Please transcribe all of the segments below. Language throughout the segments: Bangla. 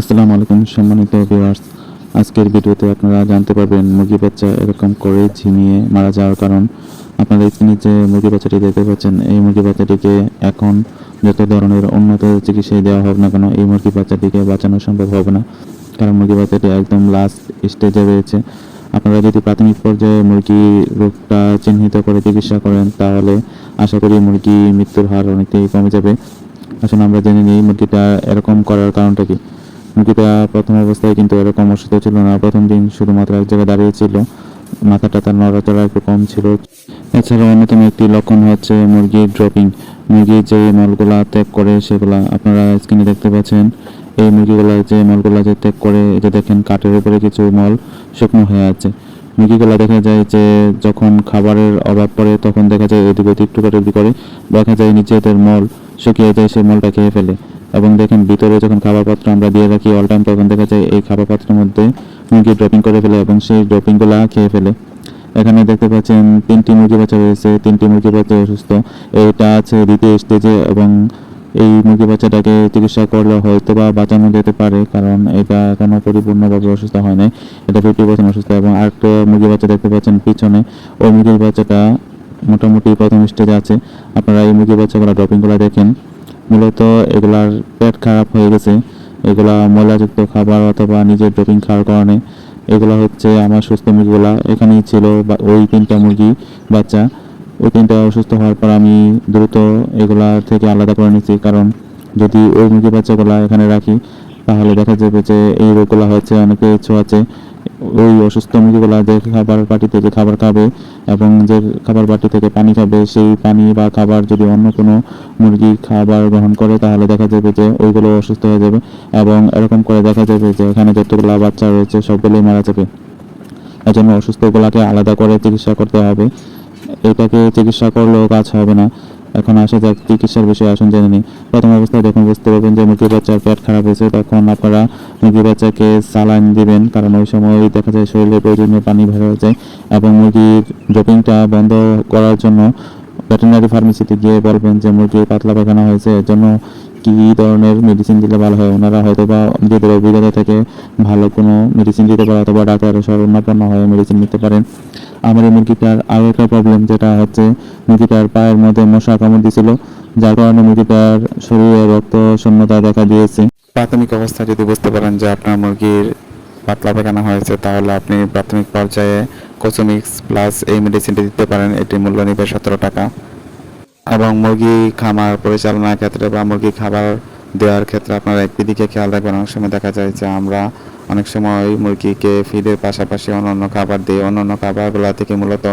আসসালামু আলাইকুম সম্মানিত ভিউয়ার্স আজকের ভিডিওতে আপনারা জানতে পারবেন মুরগি বাচ্চা এরকম করে ঝিমিয়ে মারা যাওয়ার কারণ। আপনারা স্ক্রিনে যে মুরগি বাচ্চাটি দেখতে পাচ্ছেন, এই মুরগি বাচ্চাটিকে এখন যত ধরনের উন্নত চিকিৎসায় দেওয়া হোক না কেন, এই মুরগি বাচ্চাটিকে বাঁচানো সম্ভব হবে না। কারণ মুরগি বাচ্চাটি একদম লাস্ট স্টেজে রয়েছে। আপনারা যদি প্রাথমিক পর্যায়ে মুরগি রোগটা চিহ্নিত করে চিকিৎসা করেন, তাহলে আশা করি মুরগি মৃত্যুর হার অনেকটাই কমে যাবে। আসলে আমরা জেনে নিই মুরগিটা এরকম করার কারণটা কি। মুরগিটা প্রথম অবস্থায় কিন্তু এরকম অসুস্থ ছিল না। প্রথম দিন শুধুমাত্র এক জায়গায় দাঁড়িয়ে ছিল। মাথাটা তার নড়াচড়া একটু কম ছিল। এছাড়া অন্যতম একটি লক্ষণ হচ্ছে মুরগির ড্রপিং মুরগির যে মলগুলা ত্যাগ করে সেগুলা আপনারা স্ক্রিনে দেখতে পাচ্ছেন। এই মুরগিগুলা যে মলগুলা যে ত্যাগ করে এটা দেখেন কাঠের উপরে কিছু মল শুকনো হয়ে আছে। মুরগিগুলা দেখা যায় যে যখন খাবারের অভাব পড়ে, তখন দেখা যায় এদিক ওদিক টুকাটুকি করে দেখা যায় নিজেদের মল শুকিয়ে যায়, সেই মলটা খেয়ে ফেলে। এবং দেখেন ভিতরে যখন খাবার পাত্র আমরা দিয়ে রাখি অল টাইম তখন দেখা যায় এই খাবার পাত্রের মধ্যে মুরগি ড্রপিং করে ফেলে এবং সেই ড্রপিংগুলা খেয়ে ফেলে। এখানে দেখতে পাচ্ছেন তিনটি মুরগি বাচ্চা রয়েছে, তিনটি মুরগি বাচ্চা অসুস্থ। এটা আছে দ্বিতীয় স্টেজে এবং এই মুরগি বাচ্চাটাকে চিকিৎসা করলে হয়তো বা বাঁচানো যেতে পারে, কারণ এটা এখনও পরিপূর্ণভাবে অসুস্থ হয় নাই। এটা ফিফটি পার্সেন্ট অসুস্থ এবং আরেকটা মুরগি বাচ্চা দেখতে পাচ্ছেন পিছনে। ওই মুরগির বাচ্চাটা মোটামুটি প্রথম স্টেজে আছে। আপনারা এই মুরগি বাচ্চাগুলো ড্রপিংগুলো দেখেন। মূলত এগুলার পেট খারাপ হয়ে গেছে। এগুলা ময়লাযুক্ত খাবার অথবা নিজের ড্রপিং খাওয়ার কারণে। এগুলা হচ্ছে আমার সুস্থ মুরগিগুলা। এখানেই ছিল বা ওই তিনটা মুরগি বাচ্চা। ওই তিনটা অসুস্থ হওয়ার পর আমি দ্রুত এগুলা থেকে আলাদা করে নিচ্ছি কারণ যদি ওই মুরগি বাচ্চাগুলা এখানে রাখি, তাহলে দেখা যাবে যে এই রোগগুলো হচ্ছে অনেকে ছোঁয়াচে ওই অসুস্থ মুরগিগুলা যে খাবার বাটি থেকে খাবার খাবে এবং যে খাবার বাটি থেকে পানি খাবে, সেই পানি বা খাবার যদি অন্য কোনো মুরগি খাবার গ্রহণ করে, তাহলে দেখা যাবে যে ওইগুলো অসুস্থ হয়ে যাবে এবং এরকম করে দেখা যাবে যে এখানে যতগুলো বাচ্চা রয়েছে, সবগুলোই মারা যাবে। এজন্য অসুস্থগুলাকে আলাদা করে চিকিৎসা করতে হবে। এটাকে চিকিৎসা করলেও কাজ হবে না। এখন আসা যাক, চিকিৎসার বিষয়ে আসুন জেনে নিই। প্রথম অবস্থায় দেখুন, বুঝতে পারবেন যে মুরগি বাচ্চার পেট খারাপ হয়েছে, তখন আপনারা মুরগি বাচ্চাকে সালাইন দিবেন, কারণ ওই সময় দেখা যায় শরীরে প্রয়োজনীয় পানি বের হয়ে যায় এবং মুরগির ড্রপিংটা বন্ধ করার জন্য ভেটেরিনারি ফার্মেসিতে গিয়ে বলবেন যে মুরগির পাতলা পায়খানা হয়েছে, এর জন্য কী ধরনের মেডিসিন দিলে ভালো হয়? ওনারা হয়তো বা নিজেদের অভিজ্ঞতা থেকে ভালো কোনো মেডিসিন দিতে পারে, অথবা ডাক্তারের শরণাপন্ন হয়ে মেডিসিন নিতে পারেন। আমার এই মুরগিটার আরও একটা প্রবলেম যেটা হচ্ছে মুরগিটার পায়ের মধ্যে মশা কামড় দিছিল যার কারণে মুরগিটার শরীরে রক্ত শূন্যতা দেখা দিয়েছে। প্রাথমিক অবস্থা যদি বুঝতে পারেন যে আপনার মুরগির পাতলা পায়খানা হয়েছে, তাহলে আপনি প্রাথমিক পর্যায়ে কোচোমিক্স প্লাস এই মেডিসিনটি দিতে পারেন। এটির মূল্য নেবে সতেরো টাকা। এবং মুরগি খামার পরিচালনার ক্ষেত্রে বা মুরগি খাবার দেওয়ার ক্ষেত্রে আপনারা একটি দিকে খেয়াল রাখবেন। অনেক সময় দেখা যায় যে আমরা অনেক সময় মুরগিকে ফিডের পাশাপাশি অন্যান্য খাবার দিই। অন্যান্য খাবারগুলো থেকে মূলত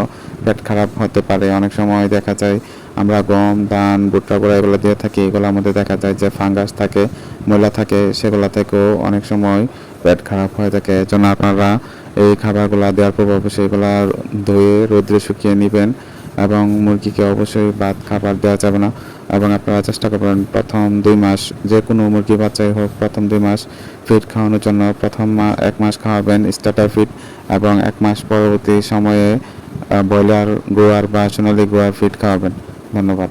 পেট খারাপ হতে পারে। অনেক সময় দেখা যায় আমরা গম, ধান, ভুট্টা, গুঁড়া এগুলো দিয়ে থাকি। এগুলোর মধ্যে দেখা যায় যে ফাঙ্গাস থাকে ময়লা থাকে, সেগুলো থেকেও অনেক সময় পেট খারাপ হয়ে থাকে। এজন্য আপনারা এই খাবারগুলো দেওয়ার পূর্বে এগুলো ধুয়ে রোদ্রে শুকিয়ে নেবেন। এবং মুরগিকে অবশ্যই ভাত, খাবার দেওয়া যাবে না। এবং আপনারা চেষ্টা করবেন প্রথম দুই মাস যে কোনো মুরগি বাচ্চাই হোক, প্রথম দুই মাস ফিড খাওয়ানোর জন্য প্রথম এক মাস খাওয়াবেন স্টার্টার ফিড এবং এক মাস পরবর্তী সময়ে ব্রয়লার, গোয়ার বা সোনালি গোয়ার ফিড খাওয়াবেন। ধন্যবাদ।